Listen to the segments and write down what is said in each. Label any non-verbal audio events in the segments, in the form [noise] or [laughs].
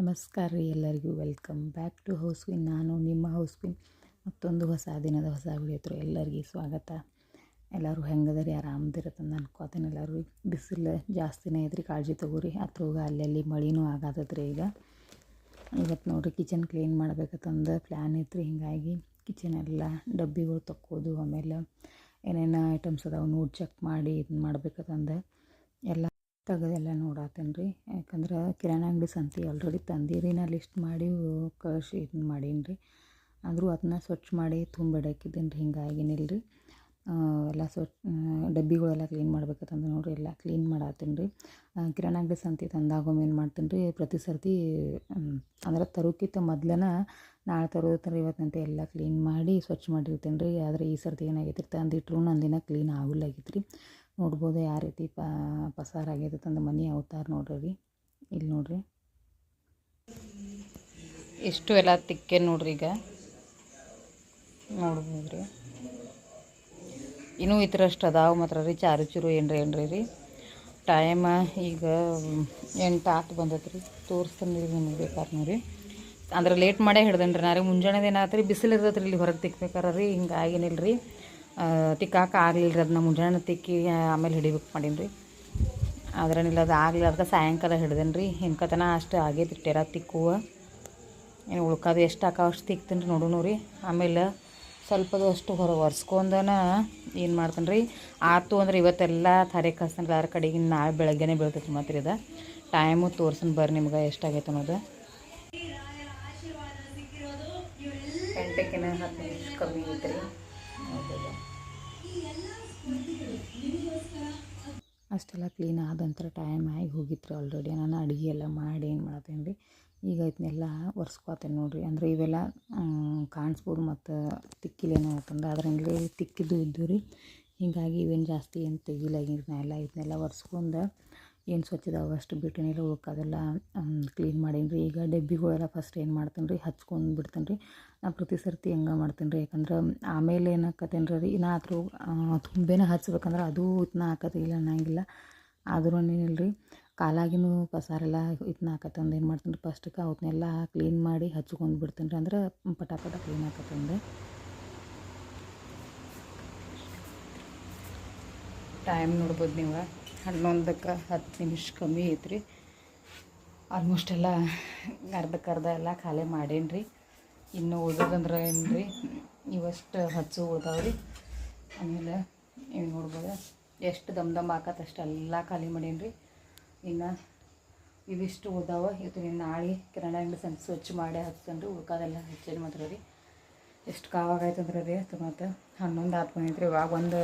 ನಮಸ್ಕಾರ ರೀ ಎಲ್ಲರಿಗೂ. Welcome back to house queen ನಾನು ನಿಮ್ಮ ಹೌಸ್ ಕ್ವೀನ್ ಮತ್ತೊಂದು ಹೊಸ ದಿನದ ಹೊಸ ವಿಡಿಯೋ ಎಲ್ಲರಿಗೂ ಸ್ವಾಗತ. ಎಲ್ಲರೂ ಹೆಂಗದರಿ? ಆರಾಮದಿರತ್ತಂದು ಅನ್ಕೋತೇನೆ ಎಲ್ಲರೂ ಬಿಸಿಲು ಜಾಸ್ತಿನೇ ಐತ್ರಿ. ಕಾಳಜಿ ತಗೋರಿ. ಅತ್ರೋಗ ಅಲ್ಲಲ್ಲಿ ಮಳಿನೂ ಆಗತ್ತದ್ರಿ ಈಗ. ಇವತ್ತು ನೋಡಿರಿ ಕಿಚನ್ ಕ್ಲೀನ್ ಮಾಡ್ಬೇಕಂತಂದು ಪ್ಲ್ಯಾನ್ ಐತ್ರಿ. ಹಿಂಗಾಗಿ ಕಿಚನ್ ಎಲ್ಲ ಡಬ್ಬಿಗಳು ತಕ್ಕೋದು, ಆಮೇಲೆ ಏನೇನು ಐಟಮ್ಸ್ ಅದಾವೆ ನೋಡಿ ಚೆಕ್ ಮಾಡಿ ಇದನ್ನ ಮಾಡ್ಬೇಕಂತಂದು ಎಲ್ಲ ತೆಗೆದೆಲ್ಲ ನೋಡತ್ತೇನೆ ರೀ ಯಾಕಂದ್ರೆ ಕಿರಾಣಿ ಅಂಗಡಿ ಸಂತಿ ಆಲ್ರೆಡಿ ತಂದೀರಿ, ನಾ ಲಿಸ್ಟ್ ಮಾಡಿ ಕಳಿಸಿ ಇದನ್ನ ಮಾಡೀನಿ ರೀ ಆದರೂ ಅದನ್ನ ಸ್ವಚ್ಛ ಮಾಡಿ ತುಂಬಿಡಾಕಿದ್ದೀನಿ ರೀ ಹಿಂಗಾಗಿನಿಲ್ಲ ರೀ ಎಲ್ಲ ಸ್ವಚ್ಛ ಡಬ್ಬಿಗಳೆಲ್ಲ ಕ್ಲೀನ್ ಮಾಡ್ಬೇಕಂತಂದ್ರೆ ನೋಡಿರಿ, ಎಲ್ಲ ಕ್ಲೀನ್ ಮಾಡಾತೀನಿ ರೀ ಕಿರಾಣಿ ಅಂಗಡಿ ಸಂತಿ ತಂದಾಗೊಮ್ಮೆ ಏನು ಮಾಡ್ತೀನಿ ರೀ ಪ್ರತಿ ಸರ್ತಿ ಅಂದ್ರೆ ತರೋಕ್ಕಿಂತ ಮೊದ್ಲನ ನಾಳೆ ತರೋದ್ ಥರ ಇವತ್ತಂತೆ ಎಲ್ಲ ಕ್ಲೀನ್ ಮಾಡಿ ಸ್ವಚ್ಛ ಮಾಡಿರ್ತೀನಿ ರೀ ಆದರೆ ಈ ಸರ್ತಿ ಏನಾಗೈತಿ ರೀ ತಂದಿಟ್ರು ನಂದಿನ ಕ್ಲೀನ್ ಆಗಿಲ್ಲಾಗಿತ್ತು ರೀ ನೋಡ್ಬೋದು ಯಾವ ರೀತಿ ಪಸಾರ ಆಗೈತೆ ತಂದು ಮನೆ ಅವತಾರ ನೋಡ್ರಿ, ಇಲ್ಲಿ ನೋಡ್ರಿ. ಎಷ್ಟು ಎಲ್ಲ ತಿಕ್ಕೆ ನೋಡ್ರಿ ಈಗ? ನೋಡ್ಬೋದು ರೀ ಇನ್ನೂ ಈ ಥರ ಅಷ್ಟು ಅದಾವೆ ಮಾತ್ರ ರೀ, ಚಾರು ಚೂರು ಏನ್ರಿ ಏನ್ರಿ ರೀ. ಟೈಮ ಈಗ ಎಂಟು ಆತು ಬಂದೈತೆ ರೀ ತೋರಿಸ್ತಾನೆ ರೀ ನಿಮಗೆ ಬೇಕಾದ್ರೆ ನೋಡ್ರಿ ಅಂದ್ರೆ ಲೇಟ್ ಮಾಡೇ ಹಿಡ್ದೇನೆ ರೀ ನಾ ರೀ ಮುಂಜಾನೆದು ಏನಾಯ್ತು ರೀ ಬಿಸಿಲು ಇರ್ತೈತೆ ರೀ ಇಲ್ಲಿ ಹೊರಗೆ ತಿಕ್ಬೇಕಾರ ರೀ ಹಿಂಗಾಗಿನಿಲ್ಲ ರೀ ತಿಕ್ಕಾಕ ಆಗಲಿಲ್ಲ ರೀ ಅದನ್ನ ಮುಂಜಾನೆ ತಿಕ್ಕಿ ಆಮೇಲೆ ಹಿಡಿಬೇಕು ಮಾಡೀನಿ ರೀ ಅದ್ರನಿಲ್ಲ ಅದು ಆಗಲಿ ಅದಕ್ಕೆ ಸಾಯಂಕಾಲ ಹಿಡ್ದೇನೆ ರೀ ಹಿಂಕತನ ಅಷ್ಟು ಆಗೈತೆ ಟೆರ ತಿಕ್ಕುವ. ಏನು ಉಳ್ಕೋದು ಎಷ್ಟು ಹಾಕೋ ಅಷ್ಟು ತಿಕ್ತೀನಿ ರೀ ನೋಡೋಣ ರೀ. ಆಮೇಲೆ ಸ್ವಲ್ಪದು ಅಷ್ಟು ಹೊರ ಒರೆಸ್ಕೊಂಡನ ಏನು ಮಾಡ್ತಾನೆ ರೀ ಆತು ಅಂದ್ರೆ ಇವತ್ತೆಲ್ಲ ಥರೆ ಕಸ್ತಾನೆ ರೀ ಯಾರ ಕಡೆಗೆ ನಾಳೆ ಬೆಳಗ್ಗೆನೇ ಬೀಳ್ತೈತೆ ಮತ್ತೆ ರೀ ಅದು. ಟೈಮು ತೋರ್ಸನ್ ಬರ್ರಿ ನಿಮ್ಗೆ ಎಷ್ಟಾಗೈತೆ ಅನ್ನೋದು. ಹತ್ತು ನಿಮಿಷ ಕಮ್ಮಿ ಐತೆ ರೀ ಅಷ್ಟೆಲ್ಲ ಕ್ಲೀನ್ ಆದ ನಂತರ ಟೈಮ್ ಆಗಿ ಹೋಗಿತ್ತು ಆಲ್ರೆಡಿ ನಾನು ಅಡುಗೆ ಎಲ್ಲ ಮಾಡಿ ಏನು ಮಾಡತ್ತೇನೆ ರೀ ಈಗ ಇದನ್ನೆಲ್ಲ ಒರೆಸ್ಕೋತೇನೆ ನೋಡಿರಿ. ಅಂದರೆ ಇವೆಲ್ಲ ಕಾಣಿಸ್ಬೋದು ಮತ್ತು ತಿಕ್ಕಿಲೇನೋ ಅಂತಂದ್ರೆ ಅದ್ರಂಗೆ ತಿಕ್ಕಿದ್ದು ಇದ್ದು ರೀ ಹೀಗಾಗಿ ಇವೇನು ಜಾಸ್ತಿ ಏನು ತೆಗಿಲಾಗಿರಿ ನಾ ಎಲ್ಲ ಇದನ್ನೆಲ್ಲ ಒರೆಸ್ಕೊಂಡು ಏನು ಸ್ವಚ್ಛದಾವ ಅಷ್ಟು ಬಿಟ್ಟಿನಿಲ್ಲ ಉಳ್ಕದೆಲ್ಲ ಕ್ಲೀನ್ ಮಾಡೀನಿ ರೀ ಈಗ ಡಬ್ಬಿಗಳೆಲ್ಲ ಫಸ್ಟ್ ಏನು ಮಾಡ್ತೀನಿ ರೀ ಹಚ್ಕೊಂಡು ಬಿಡ್ತೀನಿ ರೀ ನಾ ಪ್ರತಿ ಸರ್ತಿ ಹೆಂಗೆ ಮಾಡ್ತೀನಿ ರೀ ಯಾಕಂದ್ರೆ ಆಮೇಲೆ ಏನಾಕತ್ತೇನೆ ರೀ ನಾ ಅದ್ರ ತುಂಬೇನ ಹಚ್ಬೇಕಂದ್ರೆ ಅದು ಇದನ್ನ ಹಾಕತ್ತಿಲ್ಲ ಅನ್ನಂಗಿಲ್ಲ. ಆದ್ರೂ ಏನಿಲ್ಲ ರೀ ಕಾಲಾಗಿನೂ ಪಸಾರೆಲ್ಲ ಇತ್ನ ಹಾಕತ್ತಂದು ಏನು ಮಾಡ್ತೀನಿ ರೀ ಫಸ್ಟ್ಗೆ ಅವನ್ನೆಲ್ಲ ಕ್ಲೀನ್ ಮಾಡಿ ಹಚ್ಕೊಂಡು ಬಿಡ್ತೀನಿ ರೀ ಅಂದ್ರೆ ಪಟ ಪಟ ಕ್ಲೀನ್ ಹಾಕತ್ತಂದು ಟೈಮ್ ನೋಡ್ಬೋದು ನೀವು? ಹನ್ನೊಂದಕ್ಕೆ ಹತ್ತು ನಿಮಿಷ ಕಮ್ಮಿ ಐತ್ರಿ. ಆಲ್ಮೋಸ್ಟ್ ಎಲ್ಲ ಅರ್ಧಕ್ಕೆ ಅರ್ಧ ಎಲ್ಲ ಖಾಲಿ ಮಾಡೇನಿ ರೀ ಇನ್ನು ಉಳ್ದದಂದ್ರೆ ಏನು ರೀ ಇವಷ್ಟು ಹಚ್ಚು ಉಳ್ದಾವೆ ರೀ ಆಮೇಲೆ ನೀವು ನೋಡ್ಬೋದು? ಎಷ್ಟು ದಮ್ ದಮ್ ಹಾಕತ್ತೆ ಅಷ್ಟೆಲ್ಲ ಖಾಲಿ ರೀ ಇನ್ನು ಇವಿಷ್ಟು ಉಳ್ದಾವ. ಇವತ್ತು ನಾಳೆ ಕಿರಾಣಿ ಅಂಗಡಿ ಸ್ವಚ್ಛ ಮಾಡಿ ರೀ ಉಳ್ಕೋದೆಲ್ಲ ಹಚ್ಚೇನು ಮಾತ್ರ ರೀ. ಎಷ್ಟು ಕಾವಾಗೈತಂದ್ರೆ ರೀ ಮತ್ತು. ಹನ್ನೊಂದು ಆತು ಬಂದೈತೆ ರೀ ಇವಾಗ ಒಂದು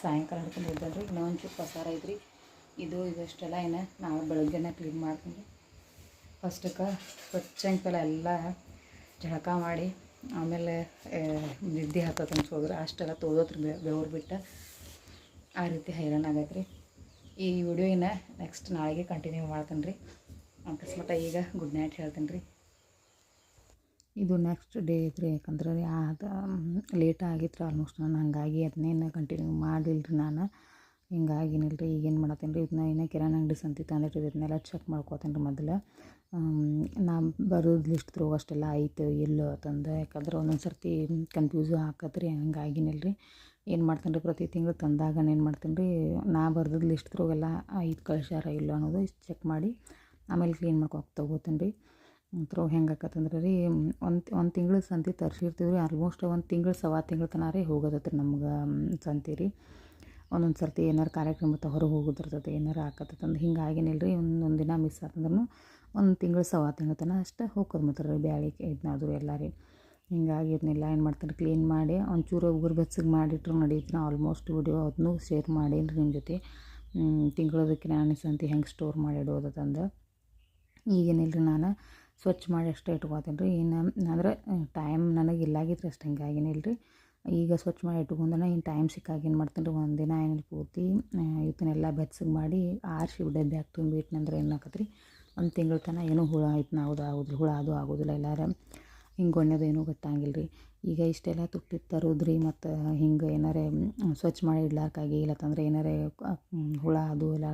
ಸಾಯಂಕಾಲ ಹಿಡ್ಕೊಂಡು ಇದ್ದೆ ರೀ ಇನ್ನೊಂದು ಒಂಚೂರು ಪಸಾರ ಐತ್ರಿ. ಇದು ಇದಷ್ಟೆಲ್ಲ ಏನು ನಾವು ಬೆಳಗ್ಗೆನೇ ಕ್ಲೀನ್ ಮಾಡ್ತೀನಿ. ಫಸ್ಟಕ್ಕೆ ಸ್ವಚ್ಛಂಕಲ ಎಲ್ಲ ಜಳಕ ಮಾಡಿ, ಆಮೇಲೆ ನಿದ್ದೆ ಹತ್ತತ್ತೆ ಅನ್ಸೋದ್ರೆ ಅಷ್ಟೆಲ್ಲ ತೋದೋತ್ರಿ ಬೆವ್ರು ಬಿಟ್ಟು. ಆ ರೀತಿ ಹೈರಾಣ ಆಗೈತೆ ರೀ ಈ ವಿಡಿಯೋನ ನೆಕ್ಸ್ಟ್ ನಾಳೆಗೆ ಕಂಟಿನ್ಯೂ ಮಾಡ್ತೀನಿ ರೀ ಅಕಸ್ಮಾತ್ ಈಗ ಗುಡ್ ನೈಟ್ ಹೇಳ್ತೀನಿ ರೀ ಇದು ನೆಕ್ಸ್ಟ್ ಡೇ ಐತ್ರಿ ಯಾಕಂದ್ರೆ ರೀ ಅದು ಲೇಟ್ ಆಗಿತ್ತು ರೀ ಆಲ್ಮೋಸ್ಟ್ ನಾನು ಹಾಗಾಗಿ ಅದನ್ನೇನು ಕಂಟಿನ್ಯೂ ಮಾಡಲಿಲ್ಲ ರೀ ನಾನು. ಹಿಂಗಾಗಿನಿಲ್ಲ ರೀ ಈಗೇನು ಮಾಡತ್ತೇನೆ ರೀ ಇದನ್ನ ಇನ್ನೂ ಕಿರಾಣಿ ಅಂಗಡಿ ಸಂತಿ ತಂದಿಟ್ಟು ಇದನ್ನೆಲ್ಲ ಚೆಕ್ ಮಾಡ್ಕೋತೇನೆ ರೀ ಮೊದಲು ನಾ ಬರೋದು ಲಿಸ್ಟ್ ತ್ರೂ ಅಷ್ಟೆಲ್ಲ ಆಯಿತು ಇಲ್ಲೋ ತಂದು, ಯಾಕಂದ್ರೆ ಒಂದೊಂದು ಸರ್ತಿ ಕನ್ಫ್ಯೂಸು ಆಕತ್ರಿ ಹಂಗಾಗಿನಿಲ್ಲ ರೀ ಏನು ಮಾಡ್ತೇನೆ ರೀ ಪ್ರತಿ ತಿಂಗಳು ತಂದಾಗ ಏನು ಮಾಡ್ತೇನೆ ರೀ ನಾ ಬರ್ದದ್ದು ಲಿಸ್ಟ್ ತ್ರೂ ಎಲ್ಲ ಐದು ಕಳ್ಸ್ಯಾರ ಇಲ್ಲೋ ಅನ್ನೋದು ಚೆಕ್ ಮಾಡಿ, ಆಮೇಲೆ ಕ್ಲೀನ್ ಮಾಡ್ಕೊ ತಗೋತೇನೆ ರೀ ತ್ರೋ ಹೆಂಗೆ ಆಕತ್ತಂದ್ರೆ ರೀ ಒಂದು ಒಂದು ತಿಂಗಳು ಸಂತೆ ತರಿಸಿರ್ತೀವಿ ರೀ ಆಲ್ಮೋಸ್ಟ್ ಒಂದು ತಿಂಗಳು ಸವಾ ತಿಂಗಳು ತನಕ ರೀ ಹೋಗೋದತ್ರಿ ನಮ್ಗೆ ಸಂತೆ ರೀ. ಒಂದೊಂದು ಸರ್ತಿ ಏನಾರು ಕಾರ್ಯಕ್ರಮ ಹೊರಗೆ ಹೋಗೋದಿರ್ತದೆ ಏನಾರು ಹಿಂಗೆ ಹಿಂಗಾಗೇನಿಲ್ಲ ರೀ ಒಂದೊಂದು ದಿನ ಮಿಸ್ ಆತಂದ್ರೂ ಒಂದು ತಿಂಗಳು ಸವಾ ತಿಂಗಳು ತನಕ ಅಷ್ಟೇ ಹೋಗೋದು ಮಾತ್ರ ರೀ ಬ್ಯಾಳಿ ಇದನ್ನಾದ್ರು ಎಲ್ಲ ರೀ. ಹಿಂಗಾಗಿ ಇದನ್ನೆಲ್ಲ ಏನು ಮಾಡ್ತಾರೆ ಕ್ಲೀನ್ ಮಾಡಿ ಒಂಚೂರು ಉಗುರು ಬೆಚ್ಚಗೆ ಮಾಡಿಟ್ರು ನಡೀತು ಆಲ್ಮೋಸ್ಟ್ ವಿಡಿಯೋ ಅದನ್ನೂ ಶೇರ್ ಮಾಡೇನು ನಿಮ್ಮ ಜೊತೆ. ತಿಂಗಳದಕ್ಕೆ ನಾನು ಸಂತಿ ಹೆಂಗೆ ಸ್ಟೋರ್ ಮಾಡಿಡೋದು ಈಗೇನಿಲ್ಲ ರೀ ನಾನು ಸ್ವಚ್ಛ ಮಾಡಿ ಅಷ್ಟೇ ಇಟ್ಕೊತೀನಿ ರೀ ಇನ್ನು ಅಂದ್ರೆ ಟೈಮ್ ನನಗೆ ಇಲ್ಲಾಗಿತ್ತು ಅಷ್ಟು ಹಿಂಗಾಗೇನಿಲ್ಲ ರೀ ಈಗ ಸ್ವಚ್ಛ ಮಾಡಿ ಇಟ್ಕೊಂಡನ ಇನ್ನು ಟೈಮ್ ಸಿಕ್ಕಾಗ ಏನು ಮಾಡ್ತೀನಿ ರೀ ದಿನ ಏನಿಲ್ಲ ಪೂರ್ತಿ ಇವತ್ತನ್ನೆಲ್ಲ ಬೆಚ್ಚಗೆ ಮಾಡಿ ಆರಿಸಿ ಡಬ್ಬಿ ಬ್ಯಾಗ್ ತುಂಬಿ ಆಕತ್ತೆ ರೀ ಒಂದು ತಿಂಗಳ ತನಕ ಏನೂ ಹುಳ ಇತ್ತು ಆಗೋದಿಲ್ಲ, ಹುಳ ಅದು ಆಗೋದಿಲ್ಲ ಎಲ್ಲಾರ. ಹಿಂಗೆ ಗೊಣ್ಣದು ಏನೂ ಗೊತ್ತಾಗಿಲ್ಲ ರೀ ಈಗ ಇಷ್ಟೆಲ್ಲ ತುಟ್ಟಿ ತರೋದು ರೀ ಮತ್ತು ಹಿಂಗೆ ಏನಾರೇ ಸ್ವಚ್ಛ ಮಾಡಿ ಇಡ್ಲಾಕಾಗಿ ಇಲ್ಲತ್ತಂದ್ರೆ ಏನಾರೇ ಹುಳ ಅದು ಎಲ್ಲ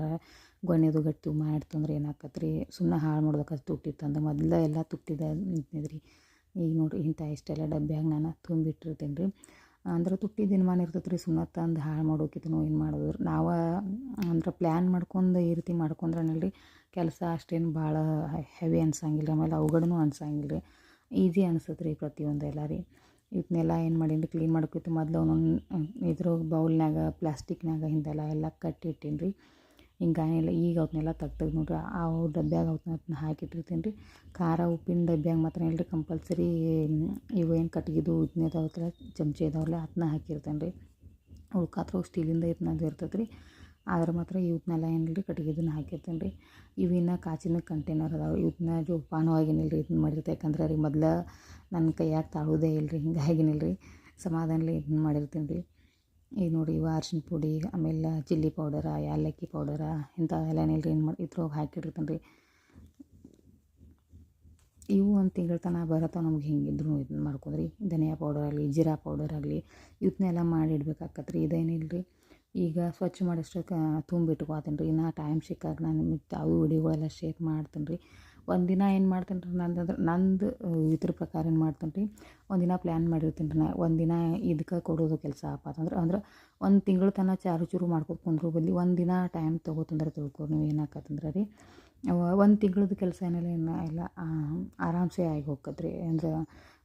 ಗೊನೆದು ಗಟ್ಟಿ ಮಾಡ್ತಂದ್ರೆ ಏನಾಕತ್ತೆ ರೀ ಸುಮ್ಮನೆ ಹಾಳು ಮಾಡೋದಕ್ಕೆ ತುಟ್ಟಿತ್ತಂದ್ರೆ ಮೊದಲ ಎಲ್ಲ ತುಟ್ಟಿದ ನಿಂತಿದ್ರಿ ಈಗ ನೋಡಿರಿ ಇಂಥ ಇಷ್ಟೆಲ್ಲ ಡಬ್ಬ್ಯಾಗ ನಾನು ತುಂಬಿಟ್ಟಿರ್ತೀನಿ ರೀ ಅಂದ್ರೆ ತುಟ್ಟಿ ದಿನಮಾನ ಇರ್ತೈತೆ ರೀ ಸುಮ್ಮನೆ ತಂದು ಹಾಳು ಮಾಡೋಕಿತನೋ ಏನು ಮಾಡೋದು ನಾವು ಅಂದ್ರೆ ಪ್ಲ್ಯಾನ್ ಮಾಡ್ಕೊಂಡು ಈ ರೀತಿ ಮಾಡ್ಕೊಂಡ್ರನಲ್ಲಿ ಕೆಲಸ ಅಷ್ಟೇನು ಭಾಳ ಹೆವಿ ಅನ್ಸಂಗಿಲ್ಲ. ಆಮೇಲೆ ಅವುಗಡೂ ಅನ್ಸಂಗಿಲ್ಲ ರೀ ಈಸಿ ಅನ್ಸತ್ತೆ ರೀ ಪ್ರತಿಯೊಂದು ಎಲ್ಲ ರೀ ಇದನ್ನೆಲ್ಲ ಏನು ಮಾಡೀನಿ ಕ್ಲೀನ್ ಮಾಡ್ಕೊತ ಮೊದಲು ಒಂದೊಂದು ಇದ್ರ ಬೌಲ್ನಾಗ ಪ್ಲಾಸ್ಟಿಕ್ನಾಗ ಹಿಂದೆಲ್ಲ ಎಲ್ಲ ಕಟ್ಟಿ ಇಟ್ಟೀನಿ ರೀ ಹಿಂಗಾನೆಲ್ಲ ಈಗ ಅವನ್ನೆಲ್ಲ ತೆಗ್ದು ನೋಡ್ರಿ, ಆ ಡಬ್ಬ್ಯಾಗ ಅವನ್ನ ಹಾಕಿಟ್ಟಿರ್ತೀನಿ ರೀ. ಖಾರ, ಉಪ್ಪಿನ ಡಬ್ಬ್ಯಾಗ ಮಾತ್ರ ಇಲ್ರಿ ಕಂಪಲ್ಸರಿ ಇವು ಏನು ಕಟ್ಗಿದು ಇದನ್ನ ಇದಾವತ್ತಲ್ಲ ಚಮಚ ಇದಾವಲ್ಲ ಅದನ್ನ ಹಾಕಿರ್ತೇನೆ ರೀ. ಉಳ್ಕಾತ್ರ ಸ್ಟೀಲಿಂದ ಇದನ್ನದು ಇರ್ತೈತೆ ರೀ. ಆದ್ರೆ ಮಾತ್ರ ಇವ್ನೆಲ್ಲ ಏನಿಲ್ಲ ರೀ ಕಟ್ಗಿದನ್ನ ಹಾಕಿರ್ತೇನೆ ರೀ. ಇವಿನ್ನ ಕಾಚಿನ ಕಂಟೈನರ್ ಅದಾವೆ ಇವನ್ನ ಜೋಪಾನೂ ಆಗಿನಿಲ್ಲ ರೀ ಇದನ್ನ ಮಾಡಿರ್ತೆ ಯಾಕಂದ್ರೆ ರೀ ಮೊದ್ಲು ನನ್ನ ಕೈಯಾಗ ತಾಳೋದೇ ಇಲ್ಲ ರೀ ಹಿಂಗಾಗಿನಿಲ್ಲ ರೀ. ಸಮಾಧಾನಲಿ ಇದನ್ನ ಮಾಡಿರ್ತೀನಿ ರೀ. ಈಗ ನೋಡಿ ಇವು ಅರ್ಶಿನ ಪುಡಿ, ಆಮೇಲೆ ಚಿಲ್ಲಿ ಪೌಡರ, ಏಲಕ್ಕಿ ಪೌಡರ, ಇಂಥವೆಲ್ಲ ಏನಿಲ್ಲ ರೀ ಏನು ಮಾಡಿ, ಇದ್ರೊಳಗೆ ಹಾಕಿಟ್ಟಿರ್ತೀನಿ ರೀ. ಇವು ಒಂದು ತಿಂಗಳ ತನಕ ಬರತ್ತಾವ ನಮ್ಗೆ ಹಿಂಗಿದ್ರು ಇದನ್ನ ಮಾಡ್ಕೊಂಡ್ರಿ ಧನಿಯಾ ಪೌಡರ್ ಆಗಲಿ, ಜೀರಾ ಪೌಡರ್ ಆಗಲಿ ಇದನ್ನೆಲ್ಲ ಮಾಡಿ ಇಡ್ಬೇಕಾಕತ್ತೆ ರೀ ಇದೇನಿಲ್ಲ ರೀ ಈಗ ಸ್ವಚ್ಛ ಮಾಡಿಸ್ಲಿಕ್ಕೆ ತುಂಬಿಟ್ಕೋತೀನಿ ರೀ ನಾ ಟೈಮ್ ಸಿಕ್ಕಾಗ ನಾನು ನಿಮಗೆ ಅವು ವಿಡಿಯೋಗಳೆಲ್ಲ ಶೇರ್ ಮಾಡ್ತೀನಿ ರೀ ಒಂದಿನ ಏನು ಮಾಡ್ತೀನಿ ರೀ ನಂದಂದ್ರೆ, ನಂದು ಇದ್ರ ಪ್ರಕಾರ ಏನು ಮಾಡ್ತೀನಿ ರೀ ಒಂದಿನ ಪ್ಲ್ಯಾನ್ ಮಾಡಿರ್ತೀನಿ ರೀ ನಾ, ಒಂದಿನ ಇದಕ್ಕೆ ಕೊಡೋದು ಕೆಲಸ ಅಪ್ಪ ಅಂತಂದ್ರೆ ಅಂದ್ರೆ ಒಂದು ತಿಂಗಳ ತನಕ ಚಾರು ಚೂರು ಮಾಡ್ಕೊತ ಕುಂದ್ರು ಬದಲಿ ಒಂದಿನ ಟೈಮ್ ತೊಗೋತಂದ್ರೆ ತಿಳ್ಕೊ ನೀವು ಏನಾಕತ್ತಂದ್ರೆ ರೀ. ಒಂದು ತಿಂಗಳದ ಕೆಲಸ ಏನಿಲ್ಲ ಏನು ಎಲ್ಲ ಆರಾಮ್ಸೆ ಆಗಿ ಹೋಗ್ತದ್ರಿ ಅಂದ್ರೆ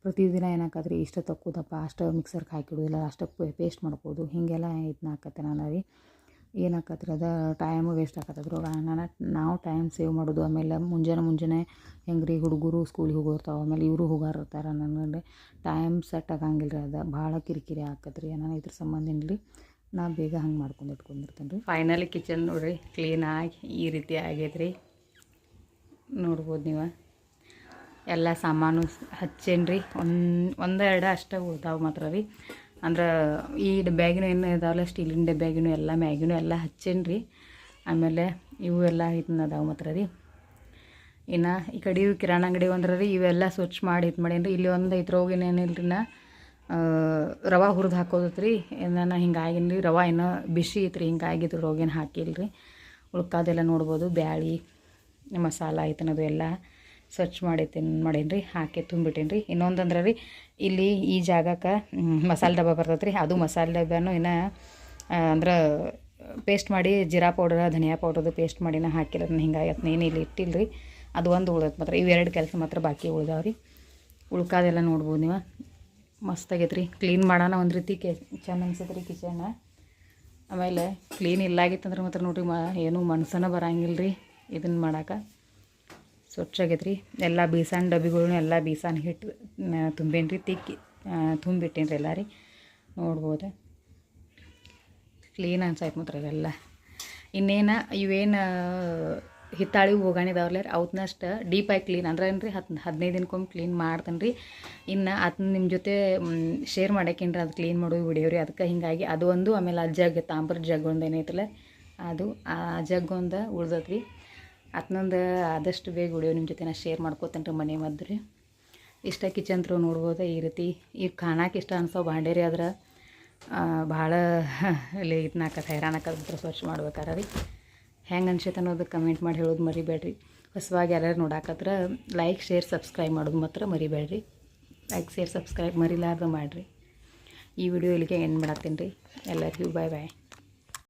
ಪ್ರತಿದಿನ ಏನಾಕತ್ರಿ ಇಷ್ಟು ತಕ್ಕೋದಪ್ಪ, ಅಷ್ಟು ಮಿಕ್ಸರ್ಗೆ ಹಾಕಿಡೋದಿಲ್ಲ ಅಷ್ಟು ಪೇಸ್ಟ್ ಮಾಡ್ಬೋದು ಹೀಗೆಲ್ಲ ಇದನ್ನ ಹಾಕತ್ತೆ ನಾನು ರೀ. ಏನಾಕತ್ರಿ? ಅದ ಟೈಮು ವೇಸ್ಟ್ ಆಕತ್ತದ್ರಿ ನಾನು ನಾವು ಟೈಮ್ ಸೇವ್ ಮಾಡೋದು. ಆಮೇಲೆ ಮುಂಜಾನೆ ಮುಂಜಾನೆ ಹೆಂಗೆ ರೀ ಹುಡುಗರು ಸ್ಕೂಲಿಗೆ ಹೋಗೋರ್ತಾವೆ. ಆಮೇಲೆ ಇವರು ಹೋಗಾರ್ತಾರೆ ನನಗೆ ಟೈಮ್ ಸೆಟ್ ಆಗಂಗಿಲ್ಲ ರೀ ಅದು. ಭಾಳ ಕಿರಿಕಿರಿ ಆಕತ್ರಿ. ನಾನು ಇದ್ರ ಸಂಬಂಧ ರೀ ನಾ ಬೇಗ ಹಂಗೆ ಮಾಡ್ಕೊಂಡು ಇಟ್ಕೊಂಡಿರ್ತೇನೆ ರೀ ಫೈನಲಿ ಕಿಚನ್ ನೋಡಿರಿ ಕ್ಲೀನಾಗಿ ಈ ರೀತಿ ಆಗೈತೆ ರೀ ನೋಡ್ಬೋದು ನೀವು. ಎಲ್ಲ ಸಾಮಾನು ಹಚ್ಚೇನಿ ರೀ ಒಂದು, ಒಂದೆರಡು ಅಷ್ಟೇ ಉಳ್ತಾವೆ ಮಾತ್ರ ರೀ. ಅಂದ್ರೆ ಈ ಡಬ್ಬ್ಯಾಗಿನೂ ಏನು ಇದಾವಲ್ಲ ಸ್ಟೀಲಿನ ಡಬ್ಬ್ಯಾಗಿನೂ ಎಲ್ಲ, ಮ್ಯಾಗಿನೂ ಎಲ್ಲ ಹಚ್ಚೇನಿ ರೀ ಆಮೇಲೆ ಇವು ಎಲ್ಲ ಇದನ್ನ ಅದಾವೆ ಮಾತ್ರ ರೀ. ಇನ್ನು ಈ ಕಡೆ ಕಿರಾಣ ಅಂಗಡಿ ಅಂದ್ರೆ ರೀ ಇವೆಲ್ಲ ಸ್ವಚ್ಛ ಮಾಡಿ ಇದು ಮಾಡೇನಿ ರೀ ಇಲ್ಲಿ ಒಂದು ಇದ್ರೊಳಗಿನ ಏನಿಲ್ಲ ರೀ ನಾ ರವೆ ಹುರಿದು ಹಾಕೋದ್ರಿ ರೀ. ನಾನು ಹಿಂಗಾಗಿನ ರೀ, ರವೆ ಏನೋ ಬಿಸಿ ಐತ್ರಿ ಹಿಂಗಾಗಿ ಇದ್ರೊಳಗೇನು ಹಾಕಿಲ್ಲ ರೀ ಉಳ್ಕಾದೆಲ್ಲ ನೋಡ್ಬೋದು, ಬ್ಯಾಳಿ, ಮಸಾಲ ಐತನದು ಎಲ್ಲ. ಸ್ವಚ್ಛ ಮಾಡೈತೇನು ಮಾಡೀನಿ ರೀ ಹಾಕಿ ತುಂಬಿಟ್ಟೀನಿ ರೀ ಇನ್ನೊಂದು ಅಂದ್ರೆ ರೀ ಇಲ್ಲಿ ಈ ಜಾಗಕ್ಕೆ ಮಸಾಲೆ ಡಬ್ಬ ಬರ್ತೈತೆ ರೀ ಅದು ಮಸಾಲೆ ಡಬ್ಬನೂ ಇನ್ನು ಅಂದ್ರೆ ಪೇಸ್ಟ್ ಮಾಡಿ, ಜೀರಾ ಪೌಡರ್ ಧನಿಯಾ ಪೌಡರ್ದು ಪೇಸ್ಟ್ ಮಾಡಿ ನಾ ಹಾಕಿಲ್ಲ. ಅದನ್ನ ನೀನು ಇಲ್ಲಿ ಇಟ್ಟಿಲ್ಲ ರೀ ಅದು ಒಂದು ಉಳ್ದೈತೆ ಮಾತ್ರ. ಇವೆರಡು ಕೆಲಸ ಮಾತ್ರ ಬಾಕಿ ಉಳ್ದಾವ ರೀ ಉಳ್ಕಾದೆಲ್ಲ ನೋಡ್ಬೋದು ನೀವು. ಮಸ್ತಾಗೈತೆ ರೀ ಕ್ಲೀನ್ ಮಾಡೋಣ ಒಂದು ರೀತಿ ಕೆ, ಚೆಂದ ಅನ್ಸೈತೆ ರೀ ಕಿಚನ್ನ ಆಮೇಲೆ ಕ್ಲೀನ್ ಇಲ್ಲಾಗಿತ್ತಂದ್ರೆ ಮಾತ್ರ ನೋಡಿರಿ, ಮ, ಏನೂ ಮನ್ಸನ ಬರಂಗಿಲ್ಲ ರೀ ಇದನ್ನು ಮಾಡಕ್ಕೆ ಸ್ವಚ್ಛ ಆಗೈತೆ ರೀ ಎಲ್ಲ ಬೀಸಾನ್ ಡಬ್ಬಿಗಳ್ನು ಎಲ್ಲ ಬೀಸಾನ್ ಹಿಟ್ಟು ತುಂಬೇನು ರೀ ತಿಕ್ಕಿ ತುಂಬಿಟ್ಟೇನಿ ರೀ ಎಲ್ಲ ರೀ ನೋಡ್ಬೋದು? ಕ್ಲೀನ್ ಅನ್ಸೈತೆ ಮಾತ್ರ ಇವೆಲ್ಲ ಇನ್ನೇನು ಇವೇನು, ಹಿತ್ತಾಳಿ ಹೋಗಾಣಿದಾವಲ್ಲ ರೀ ಅವನ್ನಷ್ಟು ಡೀಪಾಗಿ ಕ್ಲೀನ್ ಅಂದ್ರೆ ಏನು ರೀ ಹತ್ತು ಹದಿನೈದು ದಿನಕ್ಕೊಮ್ಮೆ ಕ್ಲೀನ್ ಮಾಡ್ತೇನೆ ರೀ ಇನ್ನು ಅದನ್ನ ನಿಮ್ಮ ಜೊತೆ ಶೇರ್ ಮಾಡಕ್ಕೇನು ರೀ ಅದು ಕ್ಲೀನ್ ಮಾಡೋ ವಿಡಿಯೋ ರೀ ಅದಕ್ಕೆ ಹಿಂಗಾಗಿ ಅದು ಒಂದು, ಆಮೇಲೆ ಆ ಜಗ್, ತಾಂಬ್ರ ಜಗ್ ಒಂದು ಏನೈತಲ್ಲ? ಅದು, ಆ ಜಗ್ ಒಂದು ಉಳ್ದೈತೆ ರೀ ಅದನ್ನೊಂದು ಆದಷ್ಟು ಬೇಗ ವಿಡಿಯೋ ನಿಮ್ಮ ಜೊತೆ ನಾನು ಶೇರ್ ಮಾಡ್ಕೋತೇನೆ ರೀ ಮನೆ ಮದ್ದು ರೀ ಇಷ್ಟ ಕಿಚನ್ ಥ್ರೂ ನೋಡ್ಬೋದು ಈ ರೀತಿ. ಈಗ ಕಾಣಕ್ಕೆ ಇಷ್ಟ ಅನ್ಸೋ ಭಾಂಡೆ [laughs] ರೀ ಆದ್ರೆ ಭಾಳ ಇಲ್ಲಿ ಇದನ್ನಾಕತ್ತೆ ಹೈರಾಣಾಕತ್ತೆ ಸ್ವಚ್ಛ ಮಾಡ್ಬೇಕಾರೆ ರೀ. ಹೆಂಗೆ ಅನ್ಸೈತೆ ಅನ್ನೋದು ಕಮೆಂಟ್ ಮಾಡಿ ಹೇಳೋದು ಮರಿಬೇಡ್ರಿ. ಹೊಸವಾಗಿ ಯಾರ್ಯಾರು ನೋಡಾಕತ್ರ ಲೈಕ್ ಶೇರ್ ಸಬ್ಸ್ಕ್ರೈಬ್ ಮಾಡೋದು ಮಾತ್ರ ಮರಿಬೇಡ್ರಿ. ಲೈಕ್ ಶೇರ್ ಸಬ್ಸ್ಕ್ರೈಬ್ ಮರಿಲಾರ್ದು ಮಾಡಿರಿ. ಈ ವಿಡಿಯೋ ಇಲ್ಲಿಗೆ ಎಂಡ್ ಮಾಡತ್ತೀನಿ ರೀ ಎಲ್ಲರಿಗೂ ಬಾಯ್ ಬಾಯ್